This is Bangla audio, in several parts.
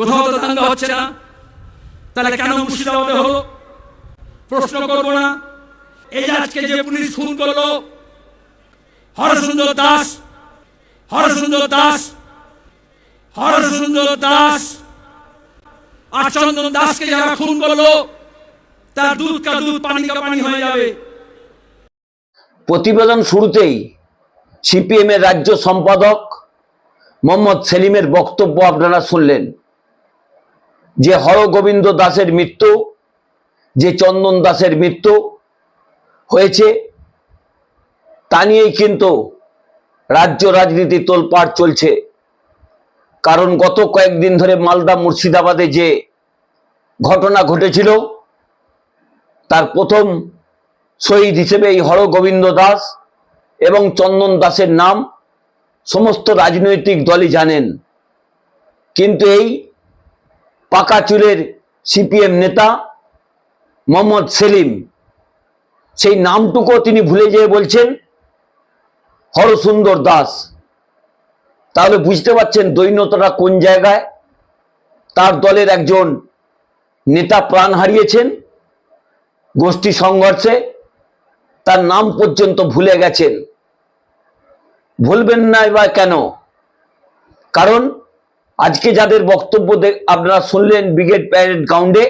কোথাও তো দাঙ্গা হচ্ছে না। তাহলে কেন মুর্শিদাবাদে হলো? প্রশ্ন করব না। এই আজকে যে পুলিশ খুন করল, হরসুন্দর দাস হরসুন্দর দাস হরসুন্দর দাস আর দাসকে যারা খুন করল, তার দুধ কা দুধ, পানি কা পানি হয়ে যাবে। প্রতিবেদন শুরুতেই সিপিএম এর রাজ্য সম্পাদক মোহাম্মদ সেলিমের বক্তব্য আপনারা শুনলেন। যে হরগোবিন্দ দাসের মৃত্যু, যে চন্দন দাসের মৃত্যু হয়েছে, তা নিয়েই কিন্তু রাজ্য রাজনীতি তোলপাড় চলছে। কারণ গত কয়েকদিন ধরে মালদা মুর্শিদাবাদে যে ঘটনা ঘটেছিল, তার প্রথম শহীদ হিসেবে এই হরগোবিন্দ দাস এবং চন্দন দাসের নাম সমস্ত রাজনৈতিক দলই জানেন। কিন্তু এই পাকা চুলের সিপিএম নেতা মোহাম্মদ সেলিম। সেই নামটুকু তিনি ভুলে যেয়ে বলছেন, হরসুন্দর দাস। তাহলে বুঝতে পারছেন দৈন্যতাটা কোন জায়গায়? তার দলের একজন নেতা প্রাণ হারিয়েছেন, গোষ্ঠী সংঘর্ষে। তার নাম পর্যন্ত ভুলে গেছেন। ভুলবেন না বা কেন? কারণ আজকে যাদের বক্তব্য আপনারা শুনলেন ব্রিগেড প্যারেড গ্রাউন্ডে,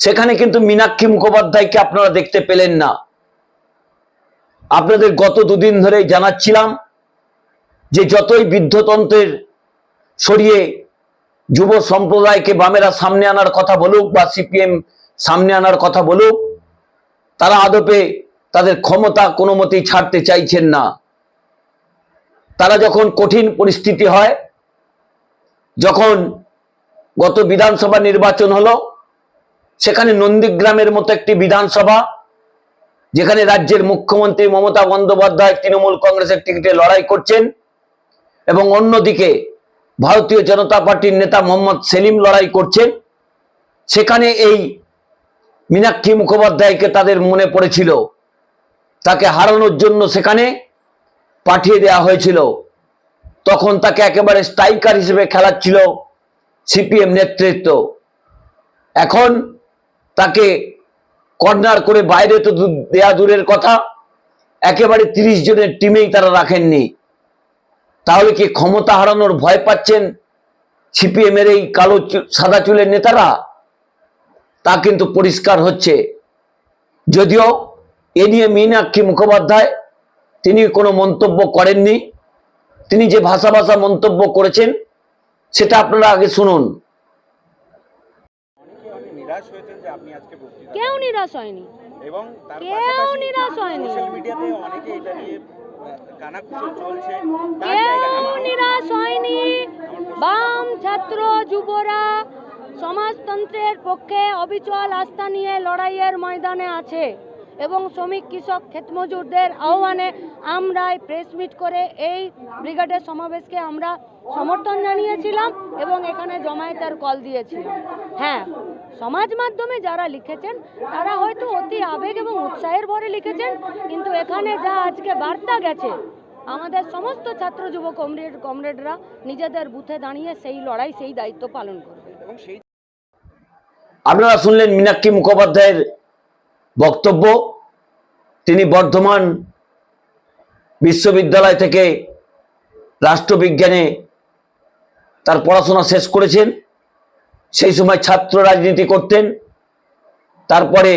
সেখানে কিন্তু মীনাক্ষী মুখোপাধ্যায়কে আপনারা দেখতে পেলেন না। আপনাদের গত দুদিন ধরে জানাচ্ছিলাম যে যতই বৃদ্ধতন্ত্রের সরিয়ে যুব সম্প্রদায়কে বামেরা সামনে আনার কথা বলুক বা সিপিএম সামনে আনার কথা বলুক, তারা আদপে তাদের ক্ষমতা কোনো মতেই ছাড়তে চাইছেন না। তারা যখন কঠিন পরিস্থিতি হয় যখন গত বিধানসভা নির্বাচন হলো, সেখানে নন্দীগ্রামের মতো একটি বিধানসভা, যেখানে রাজ্যের মুখ্যমন্ত্রী মমতা বন্দ্যোপাধ্যায় তৃণমূল কংগ্রেসের টিকিটে লড়াই করছেন এবং অন্যদিকে ভারতীয় জনতা পার্টির নেতা মোহাম্মদ সেলিম লড়াই করছেন। সেখানে এই মীনাক্ষী মুখোপাধ্যায়কে তাদের মনে পড়েছিল। তাকে হারানোর জন্য সেখানে পাঠিয়ে দেওয়া হয়েছিল। তখন তাকে একেবারে স্ট্রাইকার হিসেবে খেলাচ্ছিল সিপিএম নেতৃত্ব। এখন তাকে কর্নার করে বাইরে তো দেয়া দূরের কথা, একেবারে তিরিশ জনের টিমেই তারা রাখেননি। তাহলে কি ক্ষমতা হারানোর ভয় পাচ্ছেন সিপিএম এর এই কালো সাদা চুলের নেতারা? তা কিন্তু পরিষ্কার হচ্ছে। যদিও এ নিয়ে মীনাক্ষী মুখোপাধ্যায়, তিনি কোনো মন্তব্য করেননি। তিনি যে ভাষা ভাষা মন্তব্য করেছেন সেটা আপনারা আগে শুনুন। কেউ নিরাশ হয়নি। কেউ নিরাশ হয়নি। কেউ নিরাশ হয়নি। বাম ছাত্র যুবরা সমাজতন্ত্রের পক্ষে অবিচল আস্থা নিয়ে লড়াইয়ের ময়দানে আছে। এবং শ্রমিক, কৃষক, ক্ষেতমজুরদের আহ্বানে আমরা প্রেস মিট করে এই ব্রিগেডের সমাবেশকে আমরা সমর্থন জানিয়েছিলাম এবং এখানে জমায়েতের কল দিয়েছিলাম। হ্যাঁ সমাজ মাধ্যমে যারা লিখেছেন, তারা হয়তো অতি আবেগ এবং উৎসাহের ভরে লিখেছেন, কিন্তু এখানে যা আজকে বার্তা গেছে, আমাদের সমস্ত ছাত্র, যুব, কমরেড, কমরেডরা নিজেদের বুথে দাঁড়িয়ে সেই লড়াই, সেই দায়িত্ব পালন করবে। আপনারা শুনলেন মীনাক্ষী মুখোপাধ্যায়ের বক্তব্য। তিনি বর্ধমান বিশ্ববিদ্যালয় থেকে রাষ্ট্রবিজ্ঞানে তার পড়াশোনা শেষ করেছেন। সেই সময় ছাত্র রাজনীতি করতেন। তারপরে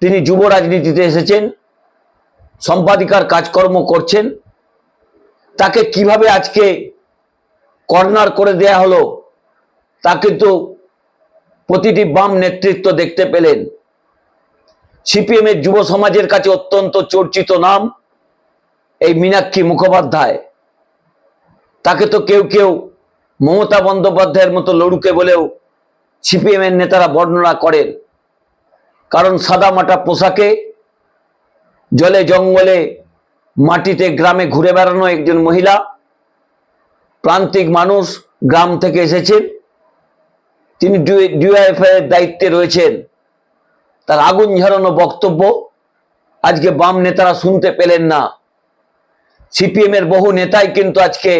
তিনি যুব রাজনীতিতে এসেছেন। সম্পাদিকার কাজকর্ম করছেন। তাকে কীভাবে আজকে কর্নার করে দেয়া হলো, তা কিন্তু প্রতিটি বাম নেতৃত্ব দেখতে পেলেন। সিপিএম এর যুব সমাজের কাছে অত্যন্ত চর্চিত নাম এই মীনাক্ষী মুখোপাধ্যায়। তাকে তো কেউ কেউ মমতা বন্দ্যোপাধ্যায়ের মতো লড়ুকে বলেও সিপিএম এর নেতারা বর্ণনা করেন। কারণ সাদা মাটা পোশাকে জলে জঙ্গলে মাটিতে গ্রামে ঘুরে বেড়ানো একজন মহিলা, প্রান্তিক মানুষ গ্রাম থেকে এসেছেন। তিনি ডিওএফ এর দায়িত্বে রয়েছেন। তার আগুন ঝরানো বক্তব্য আজকে বাম নেতারা শুনতে পেলেন না। সিপিএম এর বহু নেতাই কিন্তু আজকে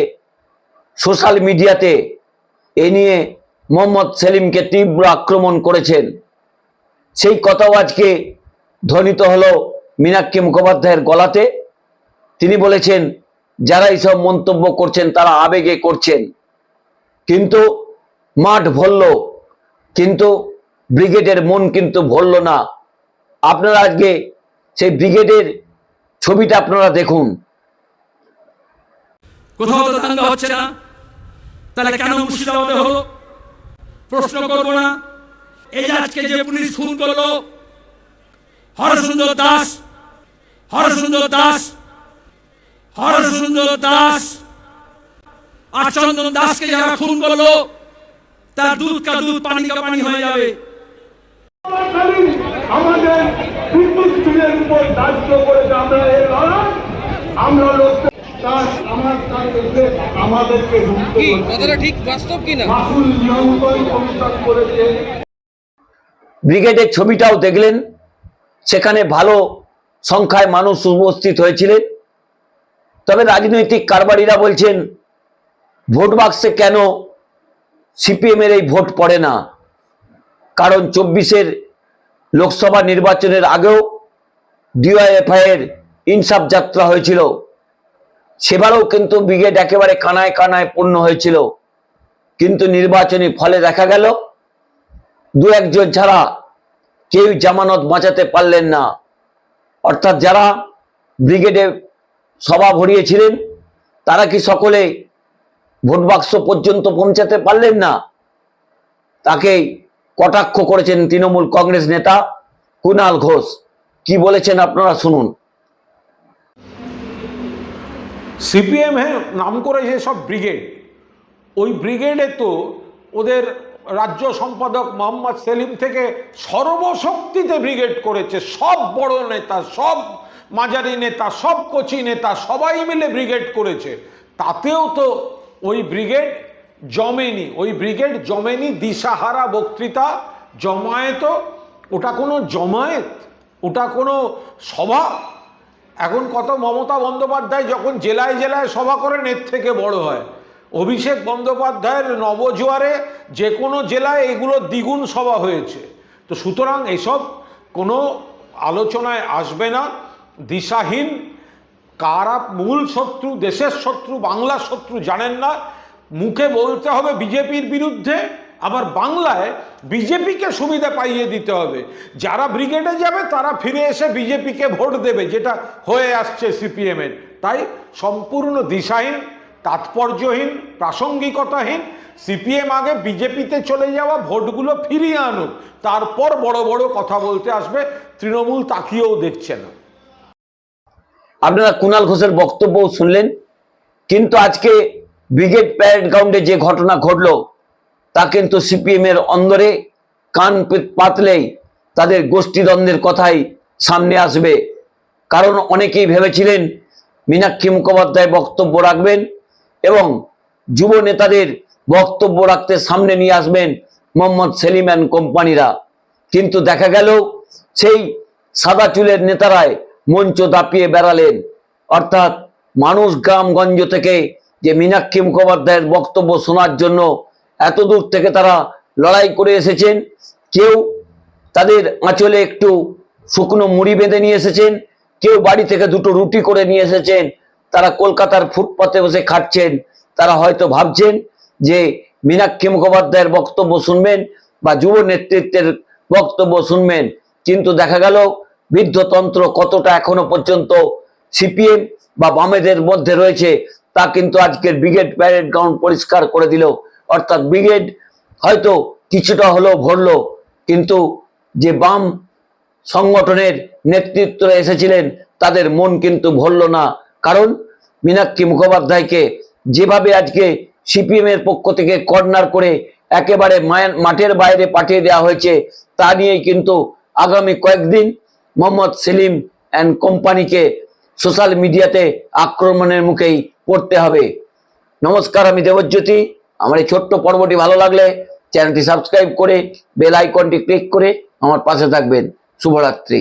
সোশ্যাল মিডিয়াতে এ নিয়ে মোহাম্মদ সেলিমকে তীব্র আক্রমণ করেছেন। সেই কথাও আজকে ধ্বনিত হলো মীনাক্ষী মুখোপাধ্যায়ের গলাতে। তিনি বলেছেন, যারা এইসব মন্তব্য করছেন তারা আবেগে করছেন। কিন্তু মাঠ ভরল, কিন্তু ব্রিগেডের মন কিন্তু ভরল না। আপনারা আজকে সেই ব্রিগেডের ছবিটা আপনারা দেখুন। কোথাও তো দাঙ্গা হচ্ছে না। তাহলে কেন মুর্শিদাবাদে হলো? প্রশ্ন করব না। এই আজকে যে পুলিশ খুন করল, হরসুন্দর দাস হরসুন্দর দাস হরসুন্দর দাস, আর দাসকে যারা খুন করল, তার দুধ কা দুধ পানি কা পানি হয়ে যাবে। আমাদের বিদ্যুৎ চুলের উপর দায়িত্ব করেছে আমরা এই লড়াই। আমরা লড়তে তার আমার কাছে এসে আমাদেরকে কথাটা ঠিক বাস্তব কিনা? মাসুল নিয়ন্ত্রণ কমিশন করেছে। ব্রিগেডের ছবিটাও দেখলেন সেখানে ভালো সংখ্যায় মানুষ উপস্থিত হয়েছিলেন। তবে রাজনৈতিক কারবারিরা বলছেন ভোট বাক্সে কেন সিপিএম এর এই ভোট পড়ে না? কারণ চব্বিশের লোকসভা নির্বাচনের আগেও ডিওয়াইএফআই এর ইনসাফ যাত্রা হয়েছিল। সেবারও কিন্তু ব্রিগেড একেবারে কানায় কানায় পূর্ণ হয়েছিল। কিন্তু নির্বাচনী ফলে দেখা গেল, দু একজন ছাড়া কেউ জামানত বাঁচাতে পারলেন না। অর্থাৎ যারা ব্রিগেডে সভা ভরিয়েছিলেন, তারা কি সকলে ভোট বাক্স পর্যন্ত পৌঁছাতে পারলেন না? তাকে কটাক্ষ করেছেন তৃণমূল কংগ্রেস নেতা কুণাল ঘোষ। কি বলেছেন আপনারা শুনুন। সিপিএম হ্যাঁ নাম করেছে সব ব্রিগেড। ওই ব্রিগেডে তো ওদের রাজ্য সম্পাদক মোহাম্মদ সেলিম থেকে সর্বশক্তিতে ব্রিগেড করেছে। সব বড় নেতা, সব মাঝারি নেতা, সব কচি নেতা, সবাই মিলে ব্রিগেড করেছে। তাতেও তো ওই ব্রিগেড জমেনি, ওই ব্রিগেড জমেনি, দিশাহারা বক্তৃতা, জমায়েত, ওটা কোনো জমায়েত, ওটা কোনো সভা। এখন কত মমতা বন্দ্যোপাধ্যায় যখন জেলায় জেলায় সভা করেন, এর থেকে বড় হয়। অভিষেক বন্দ্যোপাধ্যায়ের নবজোয়ারে যে কোনো জেলায় এগুলো দ্বিগুণ সভা হয়েছে। তো সুতরাং এসব কোনো আলোচনায় আসবে না। দিশাহীন, কারা মূল শত্রু, দেশের শত্রু, বাংলার শত্রু জানেন না। মুখে বলতে হবে বিজেপির বিরুদ্ধে, আবার বাংলায় বিজেপিকে সুবিধা পাইয়ে দিতে হবে। যারা ব্রিগেডে যাবে, তারা ফিরে এসে বিজেপিকে ভোট দেবে, যেটা হয়ে আসছে সিপিএমের। তাই সম্পূর্ণ দিশাহীন, তাৎপর্যহীন, প্রাসঙ্গিকতাহীন, সিপিএম আগে বিজেপিতে চলে যাওয়া ভোটগুলো ফিরিয়ে আনুক, তারপর বড় বড় কথা বলতে আসবে, তৃণমূল তাকিয়েও দেখছে না। আপনারা কুণাল ঘোষের বক্তব্য শুনলেন, কিন্তু আজকে ব্রিগেড প্যারেড গ্রাউন্ডে যে ঘটনা ঘটলো, তা কিন্তু সিপিএম এর অন্দরে কান পাতলেই তাদের গোষ্ঠীদ্বন্দ্বের কথাই সামনে আসবে। কারণ অনেকেই ভেবেছিলেন মীনাক্ষী মুখোপাধ্যায় বক্তব্য রাখবেন এবং যুব নেতাদের বক্তব্য রাখতে সামনে নিয়ে আসবেন মোহাম্মদ সেলিম অ্যান্ড কোম্পানিরা। কিন্তু দেখা গেল, সেই সাদা চুলের নেতারাই মঞ্চ দাপিয়ে বেড়ালেন। অর্থাৎ মানুষ গ্রামগঞ্জ থেকে যে মীনাক্ষী মুখোপাধ্যায়ের বক্তব্য শোনার জন্য এত দূর থেকে তারা লড়াই করে এসেছেন, কেউ তাদের আঁচলে একটু শুকনো মুড়ি বেঁধে নিয়ে এসেছেন, কেউ বাড়ি থেকে দুটো রুটি করে নিয়ে এসেছেন, তারা কলকাতার ফুটপাতে বসে খাচ্ছেন তারা হয়তো ভাবছেন যে মীনাক্ষী মুখোপাধ্যায়ের বক্তব্য শুনবেন বা যুব নেতৃত্বের বক্তব্য শুনবেন। কিন্তু দেখা গেল বৃদ্ধতন্ত্র কতটা এখনও পর্যন্ত সিপিএম বা বামেদের মধ্যে রয়েছে তা কিন্তু আজকের ব্রিগেড প্যারেড গ্রাউন্ড পরিষ্কার করে দিল। অর্থাৎ ব্রিগেড হয়তো কিছুটা হলেও ভরলো, কিন্তু যে বাম সংগঠনের নেতৃত্বে এসেছিলেন, তাদের মন কিন্তু ভরল না। কারণ মীনাক্ষী মুখোপাধ্যায়কে যেভাবে আজকে সিপিএম এর পক্ষ থেকে কর্নার করে একেবারে মাঠের বাইরে পাঠিয়ে দেওয়া হয়েছে, তা নিয়েই কিন্তু আগামী কয়েকদিন মোহাম্মদ সেলিম অ্যান্ড কোম্পানিকে সোশ্যাল মিডিয়াতে আক্রমণের মুখেই পড়তে হবে। নমস্কার, আমি দেবজ্যোতি। আমার এই ছোট্ট পর্বটি ভালো লাগলে চ্যানেলটি সাবস্ক্রাইব করে বেল আইকনটি ক্লিক করে আমার পাশে থাকবেন। শুভরাত্রি।